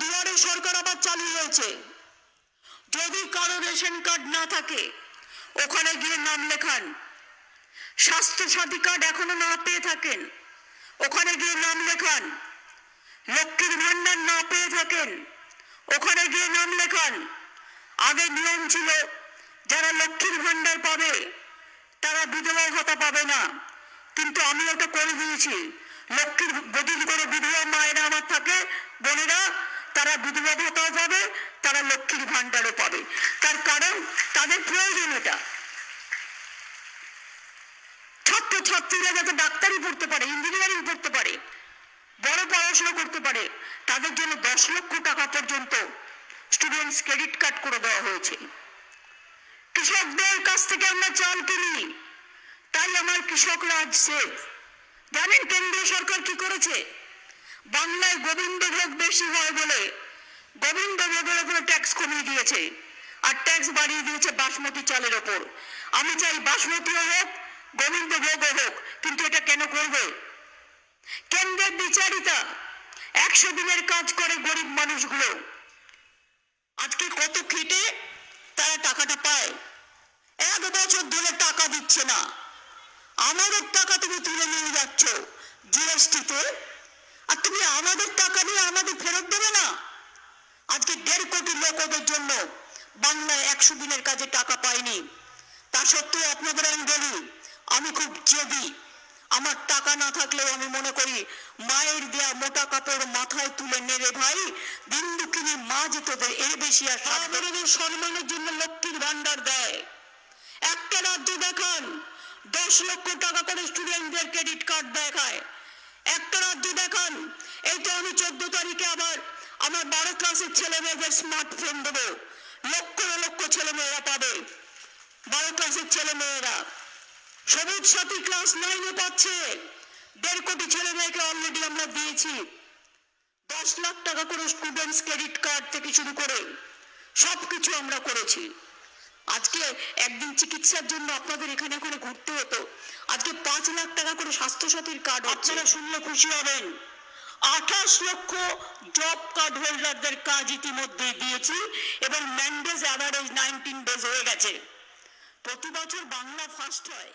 দুয়ারে সরকার আবার চালু হয়েছে। যদি কারও রেশন কার্ড না থাকে, ওখানে গিয়ে নাম লেখান। স্বাস্থ্য সাথী কার্ড এখনও না পেয়ে থাকেন, ওখানে গিয়ে নাম লেখান। লক্ষ্মীর ভান্ডার না পেয়ে থাকেন, ওখানে গিয়ে নাম লেখান। আগে নিয়ম ছিল, যারা লক্ষ্মীর ভান্ডার পাবে, তারা বিধবা ভাতা পাবে না। কিন্তু আমি ওটা করে দিয়েছি। লক্ষ্মীর যদি করে বিধবা মায়েরা আমার থাকে, বোনেরা তারা বিধবা ভাতাও পাবে, তারা লক্ষ্মীর ভান্ডারও পাবে। তার কারণ, তাদের প্রয়োজন এটা ছাত্র ছাত্রীরা যাতে ডাক্তারি পড়তে পারে ইঞ্জিনিয়ারিং পড়তে পারে, বড় পড়াশোনা করতে পারে, তাদের জন্য দশ লক্ষ টাকা পর্যন্ত স্টুডেন্টস ক্রেডিট কার্ড করে দেওয়া হয়েছে। কৃষকদের কাছ থেকে আমরা চাল কিনি। তাই আমার কৃষকরা আজ সেফ জানেন কেন্দ্রীয় সরকার কি করেছে? বাংলায় গোবিন্দ ভোগ বেশি হয় বলে গোবিন্দ ভোগের উপরে ট্যাক্স কমিয়ে দিয়েছে। আর ট্যাক্স বাড়িয়ে দিয়েছে বাসমতি চালের ওপর। আমি চাই বাসমতিও হোক, গোবিন্দ ভোগও হোক, কিন্তু এটা কেন করবে? কেন্দ্রের বিচারিতা, একশো দিনের কাজ করে গরিব মানুষগুলো। আজকে কত খেটে তারা টাকাটা পায়? এক বছর ধরে টাকা দিচ্ছে না। আমাদের টাকা তুমি তুলে নিয়ে যাচ্ছ, জিএসটিতে। আর তুমি আমাদের টাকা নিয়ে আমাদের ফেরত দেড় কোটি লোক ওদের জন্য বাংলায় একশো দিনের কাজে টাকা পায়নি তা সত্ত্বেও আপনাদের আমি বলি, আমি খুব জেদি। আমার টাকা না থাকলেও আমি মনে করি, মায়ের দেয়া মোটা কাপড় মাথায় তুলে নেড়ে ভাই দিন দুঃখিনী মা যে তোদের এর বেশি আর সম্মানের জন্য লক্ষ্মীর ভান্ডার দেয়। একটা রাজ্য দেখান, দশ লক্ষ টাকা করে স্টুডেন্টদের ক্রেডিট কার্ড দেখায়। একটা রাজ্য দেখান এই তো আমি চোদ্দ তারিখে আবার আমার বারো ক্লাসের ছেলে মেয়েদের স্মার্টফোন দেবো, লক্ষ লক্ষ ছেলে মেয়েরা পাবে। বারো ক্লাসের ছেলে মেয়েরা, সবুজ সাথী ক্লাস নাইনে পাচ্ছে। দেড় কোটি ছেলে মেয়েকে অলরেডি আমরা দিয়েছি। দশ লাখ টাকা করে স্টুডেন্টস ক্রেডিট কার্ড থেকে শুরু করে সবকিছু আমরা করেছি। আজকে একদিন চিকিৎসার জন্য আপনাদের এখানে ওখানে ঘুরতে হতো। আজকে পাঁচ লাখ টাকা করে স্বাস্থ্য সাথীর কার্ড আপনারা শুনলে খুশি হবেন। আঠাশ লক্ষ জব কার্ড হোল্ডারদের কাজ ইতিমধ্যে দিয়েছি এবং ম্যান্ডেজ অ্যাভারেজ নাইনটিন ডেজ হয়ে গেছে। প্রতি বছর বাংলা ফার্স্ট হয়।